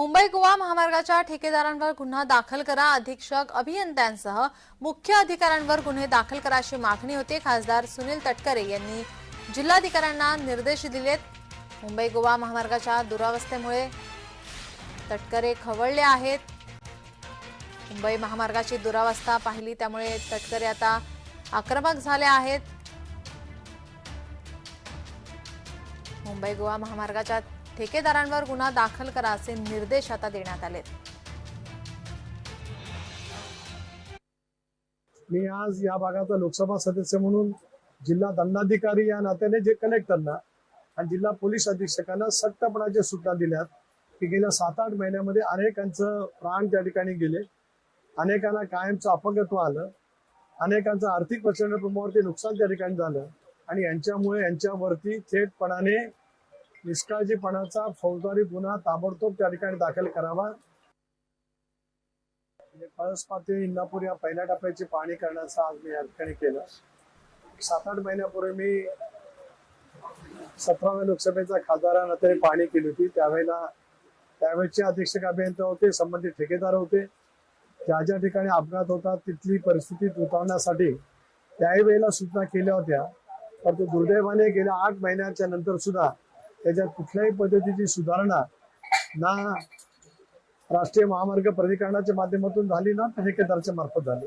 मुंबई गोवा महामार्गाच्या ठेकेदारांवर गुन्हा दाखल करा. अधीक्षक अभियंत्यांसह मुख्य अधिकाऱ्यांवर गुन्हे दाखल करा अशी मागणी होती. खासदार सुनील तटकरे यांनी जिल्हाधिकाऱ्यांना निर्देश दिलेत. मुंबई गोवा महामार्गाच्या दुरावस्थेमुळे तटकरे खवळले आहेत. मुंबई महामार्गाची दुरावस्था पाहिली त्यामुळे तटकरे आता आक्रमक झाले आहेत. मुंबई गोवा महामार्गाच्या ठेकेदारांवर गुन्हा दाखल करा असे निर्देश आता देण्यात आले मी आज या भागाचा लोकसभा सदस्य म्हणून जिल्हा दंडाधिकारी या नात्याने जे कलेक्टरना आणि जिल्हा पोलीस अधीक्षकांना सक्तपणाच्या सूचना दिल्यात की गेल्या सात आठ महिन्यामध्ये अनेकांचं प्राण त्या ठिकाणी गेले. अनेकांना कायमचं अपंगत्व आलं. अनेकांचं आर्थिक प्रचंड प्रमाणावरती नुकसान त्या ठिकाणी झालं. आणि यांच्यामुळे यांच्यावरती थेटपणाने निष्काळजीपणाचा फौजदारी गुन्हा ताबडतोब त्या ठिकाणी दाखल करावा. म्हणजे पळसपाती इंदापूर या पहिल्या टप्प्याची पाहणी करण्याचं आज मी या ठिकाणी केलं. सात आठ महिन्यापूर्वी मी सतराव्या लोकसभेचा खासदारांना तरी पाहणी केली होती. त्यावेळेला त्यावेळेचे अधीक्षक अभियंता होते संबंधित ठेकेदार होते. ज्या ज्या ठिकाणी अपघात होता तिथली परिस्थिती उतरवण्यासाठी त्याही वेळेला सूचना केल्या होत्या. परंतु दुर्दैवाने गेल्या आठ महिन्याच्या नंतर सुद्धा त्याच्यात कुठल्याही पद्धतीची सुधारणा ना राष्ट्रीय महामार्ग प्राधिकरणाच्या माध्यमातून झाली ना ठेकेदारच्या मार्फत झाली.